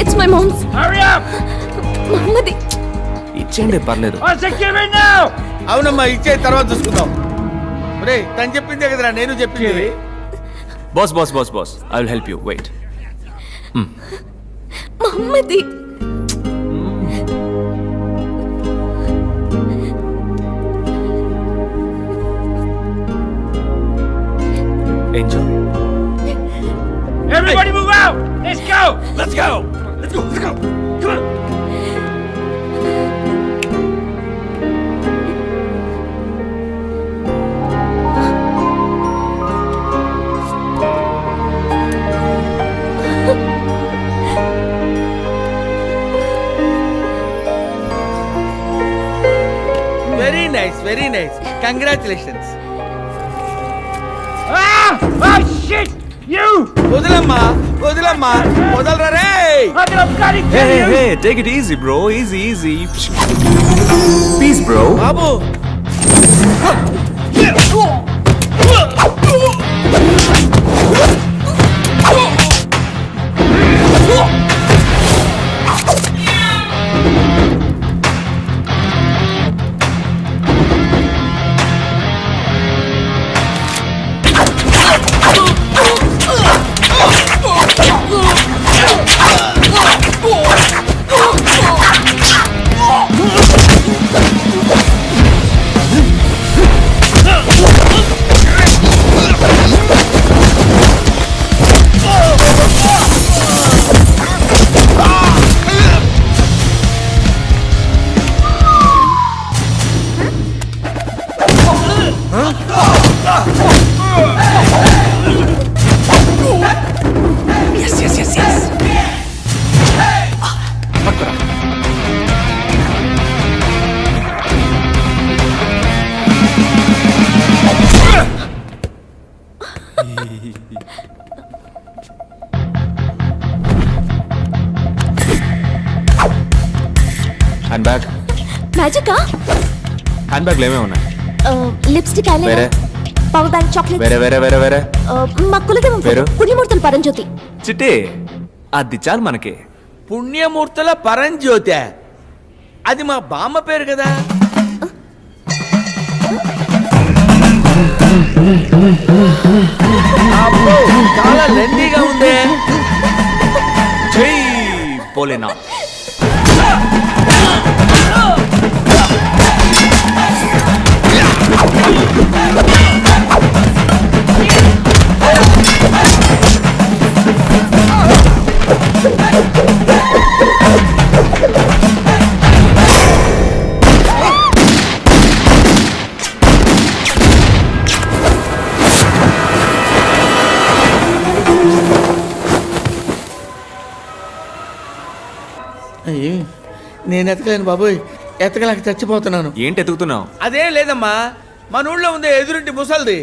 It's my mom's Hurry up! మా అమ్మది ఇచ్చేయండి పర్లేదు. Now! అవునమ్మా ఇచ్చే తర్వాత చూసుకుందాం. రే తను చెప్పిందే కదరా నేను చెప్పింది. Boss boss boss boss I will help you wait మా అమ్మది enjoy Everybody move out! Let's go! Let's go! Let's go! Let's go! Come on! Very nice very nice congratulations Ah! Oh shit! You! వదిలమ్మా వదిలమ్మా వదలరా రే! Hey hey! Hey take it easy bro easy easy please bro Babu. Hand bag మ్యాజికా hand బ్యాగ్లు ఏమేమి ఉన్నాయి? Lipstick వేరే? Eyeliner power bank chocolate వేరే వేరే వేరే. వేరే మా కులదేవం పేరు? పుణ్యమూర్తులు పరంజ్యోతి. చిట్టి అది చాలు మనకి. పుణ్యమూర్తుల పరంజ్యోతి. అది మా బామ్మ పేరు కదా. చాలా లెందీగా ఉందే. జై పోలేనా? అయ్యి నేను ఎతకలేను బాబోయ్. ఎతకలేక చచ్చిపోతున్నాను. ఏంటి ఎతుకుతున్నావు? అదేం లేదమ్మా మన ఊళ్ళో ఉంది ఎదురింటి ముసల్ది.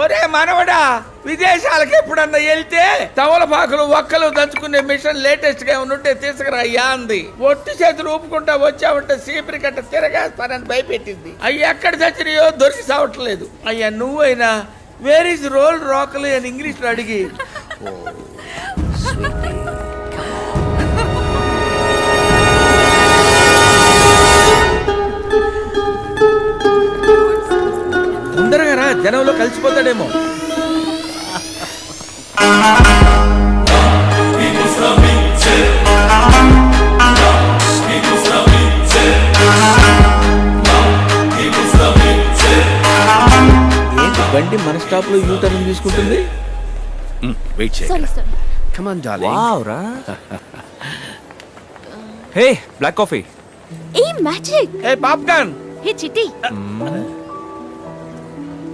ఒరే మనవడా విదేశాలకు ఎప్పుడన్నా వెళ్తే తవలపాకులు ఒక్కలు దంచుకునే మిషన్ లేటెస్ట్గా ఉంటే తీసుకురా అయ్యా అంది. ఒట్టి చేతులు ఊపుకుంటా వచ్చావంటే సీపరి కట్ట తిరగేస్తానని భయపెట్టింది. అయ్యి ఎక్కడ చచ్చినాయో దొరికి సావట్లేదు. అయ్యా నువ్వైనా వేర్ ఇస్ రోల్ రోకలి అని ఇంగ్లీష్లో అడిగి తొందరగా రా జనంలో కలిసిపోతాడేమో. ఏంటి బండి మన స్టాప్లో యూ టర్న్ తీసుకుంటుంది వెయిట్ చేయి sorry sir come on jolly wow రా hey black coffee. Hey magic. Hey popcorn. Hey Chitti.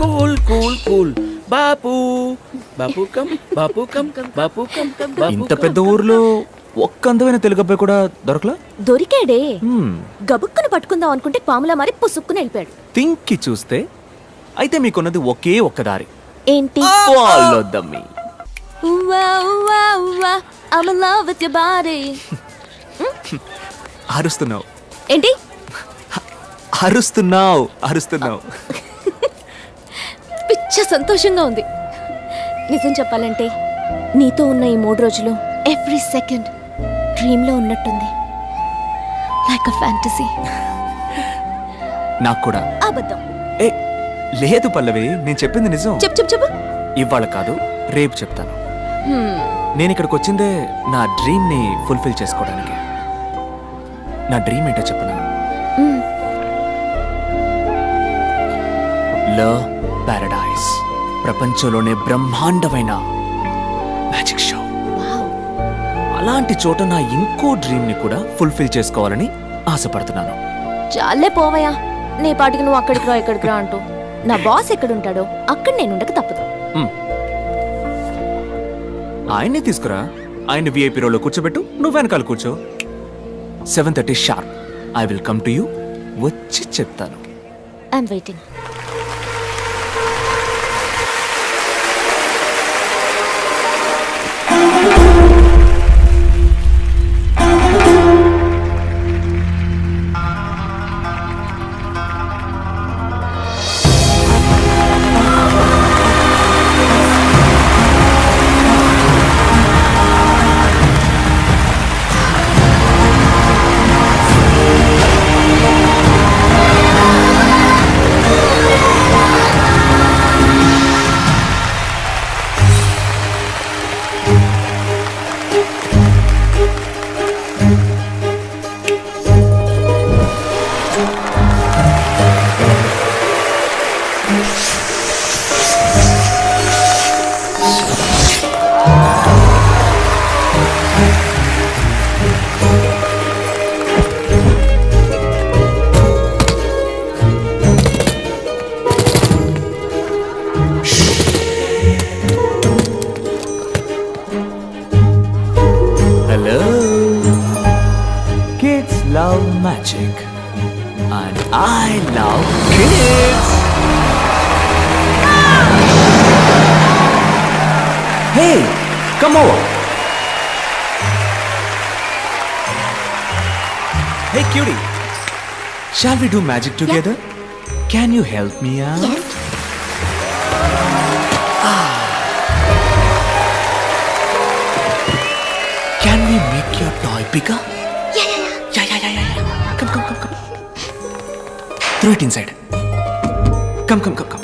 Cool cool cool Bapu Bapu come Bapu come Bapu come come Bapu ఇంత కమ్. పెద్ద ఊర్లో ఒక్క అందమైన తెలుగు అబ్బాయి కూడా దొరకలా? దొరికాడే. గబుక్కును పట్టుకుందాం అనుకుంటే పాములా మరి పుసుక్కుని వెళ్ళిపోయాడు. థింక్కి చూస్తే అయితే మీకున్నది ఒకే ఒక్క దారి. ఏంటి? Your body. అరుస్తున్నావు. ఏంటి? అరుస్తున్నావు అరుస్తున్నావు. పిచ్చ సంతోషంగా ఉంది. నిజం చెప్పాలంటే నీతో ఉన్న ఈ మూడు రోజులు ఎవ్రీ సెకండ్ డ్రీమ్లో ఉన్నట్టుంది. లైక్ అ ఫ్యాంటసీ నాకు కూడా. అబద్ధం. ఏ లేదు పల్లవి నేను చెప్పింది నిజం. చెప్పు చెప్పు చెప్పు. ఇవాళ కాదు రేపు చెప్తాను. నేను ఇక్కడికి వచ్చిందే నా డ్రీమ్ని ఫుల్ఫిల్ చేసుకోవడానికి. నా డ్రీమ్ ఏంటో చెప్పనా? మ్మ్. లవ్ పారడైస్ ప్రపంచంలోనే బ్రహ్మాండమైన మ్యాజిక్ షో. అలాంటి చోట నా ఇంకో డ్రీమ్ని కూడా ఫుల్ఫిల్ చేసుకోవాలని ఆశపడుతున్నాను. చాలే పోవయ్యా. నీ పాటికి నువ్వు అక్కడికి రా ఇక్కడికి రా అంటూ. నా బాస్ ఎక్కడుంటాడో అక్కడ నేను ఉండక తప్పదు. మ్మ్. ఆయన్ని తీసుకురా. ఆయన్ని విఐపి రోలో కూర్చోబెట్టు. నువ్వు వెనకాల కూర్చో. Seven thirty sharp I will come to you వచ్చి చెప్తాను. I'm waiting And I love kids. Hey, come over. Hey, cutie. Shall we do magic together? Can you help me out? Ah. Can we make your toy bigger? Throw it inside come come come come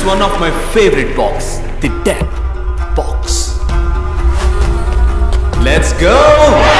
is one of my favorite box, the death box. Let's go!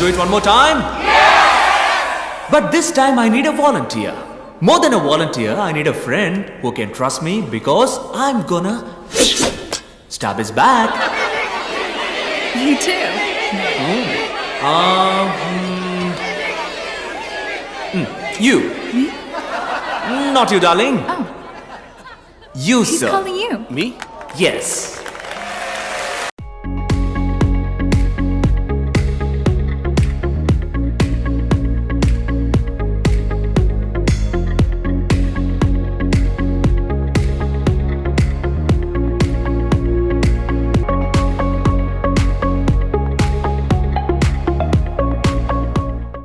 do it one more time? Yes! But this time I need a volunteer. More than a volunteer, I need a friend who can trust me because I'm gonna stab his back. You too. Oh. Um. Mm. You. Me? Not you, darling. Oh. You, He's sir. calling you. Me? Yes.